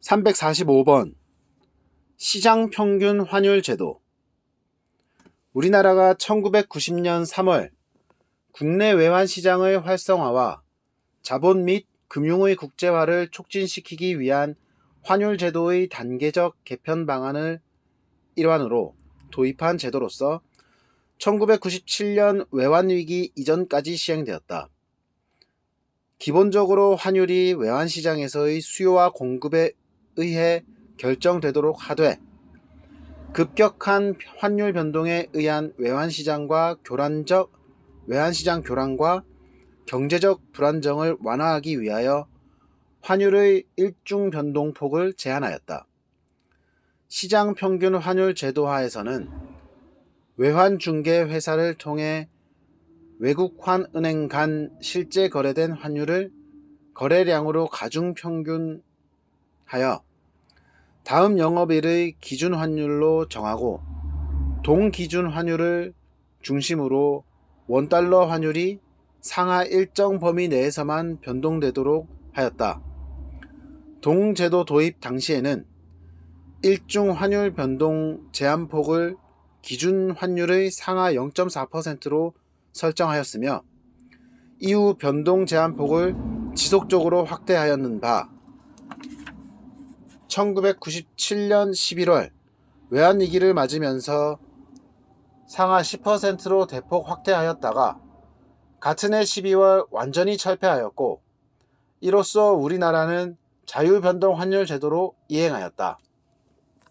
345번 시장 평균 환율 제도 우리나라가 1990년 3월 국내 외환 시장의 활성화와 자본 및 금융의 국제화를 촉진시키기 위한 환율 제도의 단계적 개편 방안을 일환으로 도입한 제도로서 1997년 외환위기 이전까지 시행되었다. 기본적으로 환율이 외환시장에서의 수요와 공급에 의해 결정되도록 하되 급격한 환율 변동에 의한 외환 시장과 교란적 외환 시장 교란과 경제적 불안정을 완화하기 위하여 환율의 일중 변동폭을 제한하였다. 시장 평균 환율 제도하에서는 외환 중개 회사를 통해 외국환 은행 간 실제 거래된 환율을 거래량으로 가중 평균 하여 다음 영업일의 기준 환율로 정하고 동기준 환율을 중심으로 원달러 환율이 상하 일정 범위 내에서만 변동되도록 하였다. 동제도 도입 당시에는 일중 환율 변동 제한폭을 기준 환율의 상하 0.4%로 설정하였으며 이후 변동 제한폭을 지속적으로 확대하였는 바 1997년 11월 외환위기를 맞으면서 상하 10%로 대폭 확대하였다가 같은 해 12월 완전히 철폐하였고 이로써 우리나라는 자유변동 환율 제도로 이행하였다.